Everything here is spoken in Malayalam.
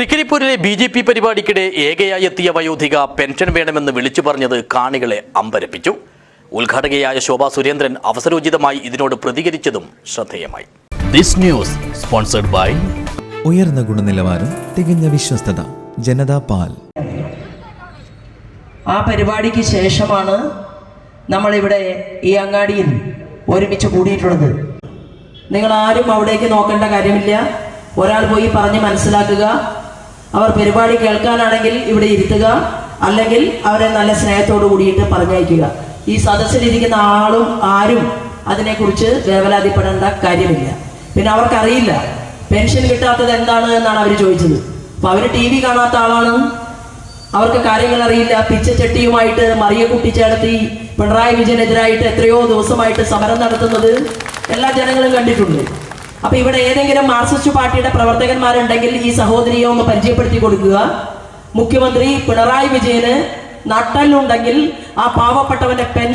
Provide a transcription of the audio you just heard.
തൃക്കരിപ്പൂരിലെ ബി ജെ പി പരിപാടിക്കിടെ ഏകയായി എത്തിയ വയോധിക പെൻഷൻ വേണമെന്ന് വിളിച്ചു പറഞ്ഞത് കാണികളെ അമ്പരപ്പിച്ചു. ഉദ്ഘാടകയായ ശോഭാ സുരേന്ദ്രൻ അവസരോചിതമായി ഇതിനോട് പ്രതികരിച്ചതും ശ്രദ്ധേയമായി. ദിസ് ന്യൂസ് സ്പോൺസർഡ് ബൈ ഉയർന്ന ഗുണനിലവാരം തികഞ്ഞ വിശ്വസ്തത ജനതാ പാൽ. ആ പരിപാടിക്ക് ശേഷമാണ് നമ്മളിവിടെ ഈ അങ്ങാടിയിൽ ഒരുമിച്ച് കൂടിയിട്ടുള്ളത്. നിങ്ങൾ ആരും അവിടേക്ക് നോക്കേണ്ട കാര്യമില്ല. ഒരാൾ പോയി പറഞ്ഞ് മനസ്സിലാക്കുക. അവർ പരിപാടി കേൾക്കാനാണെങ്കിൽ ഇവിടെ ഇരുത്തുക അല്ലെങ്കിൽ അവരെ നല്ല സ്നേഹത്തോട് കൂടിയിട്ട് പറഞ്ഞയക്കുക. ഈ സദസ്സിലിരിക്കുന്ന ആളും ആരും അതിനെക്കുറിച്ച് വേവലാതിപ്പെടേണ്ട കാര്യമില്ല. പിന്നെ അവർക്കറിയില്ല പെൻഷൻ കിട്ടാത്തത് എന്താണ് എന്നാണ് അവർ ചോദിച്ചത്. അപ്പൊ അവർ ടി വി കാണാത്ത ആളാണ്. അവർക്ക് കാര്യങ്ങൾ അറിയില്ല. പിച്ചച്ചട്ടിയുമായിട്ട് മറിയക്കുട്ടി ചേർത്തി പിണറായി വിജയനെതിരായിട്ട് എത്രയോ ദിവസമായിട്ട് സമരം നടത്തുന്നത് എല്ലാ ജനങ്ങളും കണ്ടിട്ടുണ്ട്. അപ്പൊ ഇവിടെ ഏതെങ്കിലും മാർക്സിസ്റ്റ് പാർട്ടിയുടെ പ്രവർത്തകന്മാരുണ്ടെങ്കിൽ ഈ സഹോദരിയെ ഒന്ന് പരിചയപ്പെടുത്തി കൊടുക്കുക. മുഖ്യമന്ത്രി പിണറായി വിജയന് നട്ടലുണ്ടെങ്കിൽ ആ പാവപ്പെട്ടവന്റെ പെൻഷൻ